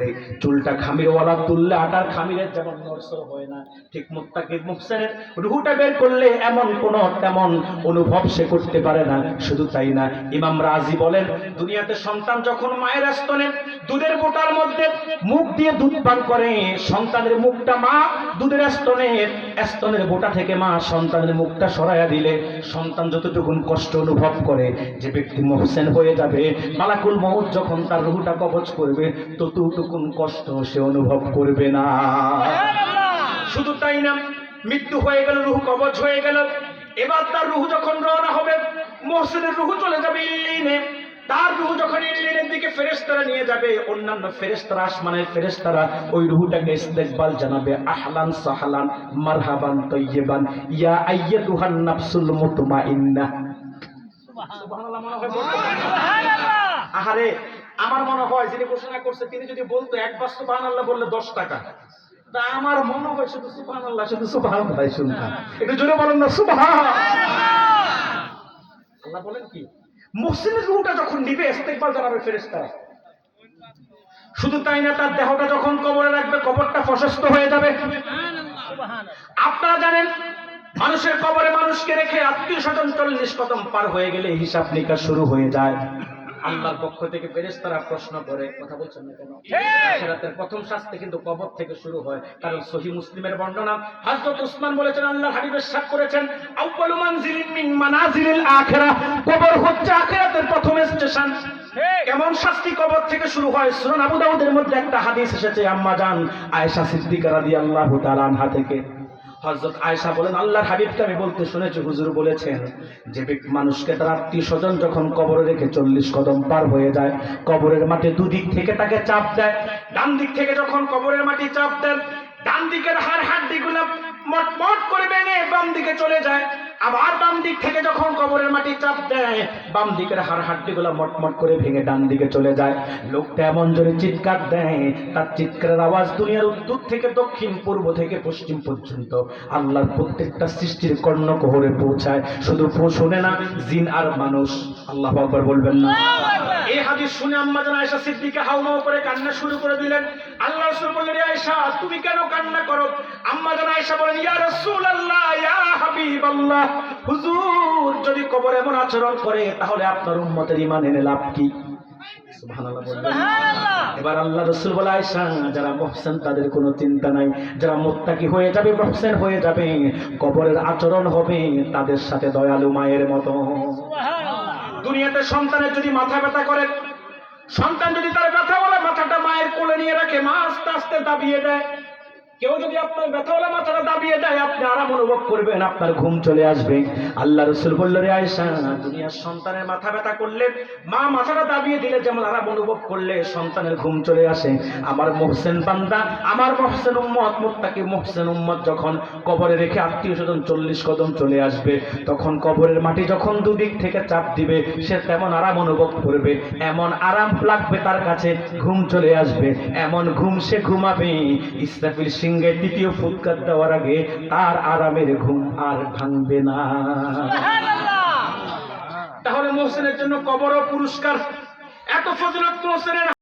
করলে চুলটা খামিরওয়ালা তুললে আটার খামিরের যেমন নরসর হয় না, ঠিক মুত্তাকি মুহসেনের রুহুটা বের করলে এমন কোন তেমন অনুভব সে করতে পারে না, শুধু তাই না। ইমাম রাজি বলেন, দুনিয়াতে সন্তান যখন মায়ের স্তনে দুধের বোটার মধ্যে মুখ দিয়ে দুধ পান করে, সন্তানের মুখটা মা দুধের স্তনের স্তনের বোটা থেকে মা সন্তানের মুখটা সরাইয়া দিলে, সন্তান যতটুকুন কষ্ট অনুভব করে, যে ব্যক্তি মোহসেন হয়ে যাবে, মালাকুল মৌত যখন তার রুহুটা কবচ করবে ততটুকুন কষ্ট সে অনুভব করবে না। শুধু তাই না মৃত্যু হয়ে গেল রুহু কবচ হয়ে গেল। এবার তার রুহু যখন রওনা হবে মোহসেনের রুহু চলে যাবে ইল্লিনে। তার রুহু যখন ইল্লিনের দিকে ফেরেশতারা নিয়ে যাবে অন্যান্য ফেরেশতারা আসমানের ফেরেশতারা ওই রুহুটাকে ইস্তেকবাল জানাবে আহলান সাহালান মারহাবান তৈয়বান ইয়া আইয়াতুহান নাফসুল মুতমাইন্না। সুবহানাল্লাহ। মনে হয় আহারে আমার মনে হয় যিনি ঘোষণা করছে তিনি যদি বলতো একবার সুবহান আল্লাহ বললে দশ টাকা। তা আমার মনে হয় শুধু সুবহান আল্লাহ শুধু সুবহান ভাই শুনতাম একটু জোরে বলেন না সুবহান আল্লাহ বলেন কি? মুহসিনের রুহটা যখন নিবে ইস্তেকবাল জানাবে ফেরেশতারা। শুধু তাই না তার দেহটা যখন কবরে রাখবে কবরটা প্রশস্ত হয়ে যাবে। আপনারা জানেন মানুষের কবরে মানুষকে রেখে আত্মীয় স্বজন চল্লিশ কদম পার হয়ে গেলে হিসাব নিকাশ শুরু হয়ে যায়। আল্লাহর পক্ষ থেকে ফেরেশতারা প্রশ্ন করে কথা বলছেন না কেন? আখিরাতের প্রথম শাস্তি কিন্তু কবর থেকে শুরু হয় কারণ সহি মুসলিমের বর্ণনা হযরত উসমান বলেছেন আল্লাহর হাবিবের সাথ করেছেন আউয়ালু মানজিলিন মিন মানাজিলিল আখিরাহ কবর হচ্ছে আখিরাতের প্রথম স্টেশন। কেমন শাস্তি কবর থেকে শুরু হয় সুনান আবু দাউদের মধ্যে একটা হাদিস এসেছে আম্মা জান আয়েশা সিদ্দিকা রাদিয়াল্লাহু তাআলা আনহা থেকে। হযরত আয়সা বলেন, আল্লাহর হাবিবকে আমি বলতে শুনেছি, হুজুর বলেছেন, যে মানুষকে তার আত্মীয় স্বজন যখন কবরে রেখে চল্লিশ কদম পার হয়ে যায়, কবরের মাটি দুদিক থেকে তাকে চাপ দেয়। ডান দিক থেকে যখন কবরের মাটি চাপ দেন ডান দিকের হাড় হাড্ডিগুলো মটমট করে ভেঙে বাম দিকে চলে যায়। আবার বাম দিক থেকে যখন কবরের মাটি চাপ দেয় বাম দিকের হাড় হাড্ডিগুলো মটমট করে ভেঙে ডান দিকে চলে যায়। লোকটা এমন জোরে চিৎকার দেয় তার চিৎকারের আওয়াজ দুনিয়ার উত্তর থেকে দক্ষিণ পূর্ব থেকে পশ্চিম পর্যন্ত। আল্লাহর প্রত্যেকটা সৃষ্টির কর্ণকোহরে পৌঁছায়। শুধু শোনে না জিন আর মানুষ। আল্লাহ আকবার বলবেন না। এই হাদিস শুনে আম্মা জান আয়েশা সিদ্দিকা হাউমাউ করে কান্না শুরু করে দিলেন। আল্লাহ রাসূল বললেন "এ আয়েশা তুমি কেন কান্না করো? আম্মা জান আয়েশা বলেন ইয়া রাসূলুল্লাহ ইয়া হাবিবাল্লাহ হুজুর যদি কবর এমন আচরণ করে তাহলে আপনার উম্মতের ঈমান এনে লাভ কি? এবার আল্লাহ রসুল বলে আয়সা যারা মহসেন তাদের কোনো চিন্তা নাই। যারা মোত্তাকি হয়ে যাবে মহসেন হয়ে যাবে। কবরের আচরণ হবে তাদের সাথে দয়ালু মায়ের মতো। দুনিয়াতে সন্তানের যদি মাথা ব্যথা করে সন্তান যদি তার ব্যথা বলে মাথাটা মায়ের কোলে নিয়ে রাখে মা আস্তে আস্তে দাবিয়ে দেয়। কেউ যদি আপনার ব্যথাওয়ালা মাথাটা দাবিয়ে দেয়, আপনি আরাম অনুভব করবেন, আপনার ঘুম চলে আসবে। আল্লাহ রসুল বলল, রে আয়সা দুনিয়ার সন্তানের মাথা ব্যথা করলে, মা মাথাটা দাবিয়ে দিলে যেমন আরাম অনুভব করলে সন্তানের ঘুম চলে আসে। আমার মোহসেন বান্দা, আমার মোহসেন উম্মত, মোত্তাকি মোহসেন উম্মত যখন কবরে রেখে আত্মীয় স্বজন চল্লিশ কদম চলে আসবে, তখন কবরের মাটি যখন দুদিক থেকে চাপ দিবে, সে তেমন আরাম অনুভব করবে। এমন আরাম লাগবে তার কাছে, ঘুম চলে আসবে। এমন ঘুম সে ঘুমাবে। ইসরাফিল সিংহে দ্বিতীয় ফুৎকার দেওয়ার আগে তার আরামের ঘুম আর ভাঙবে না। তাহলে মোহসেনের জন্য কবর ও পুরস্কার এত ফজলত মোহসেনের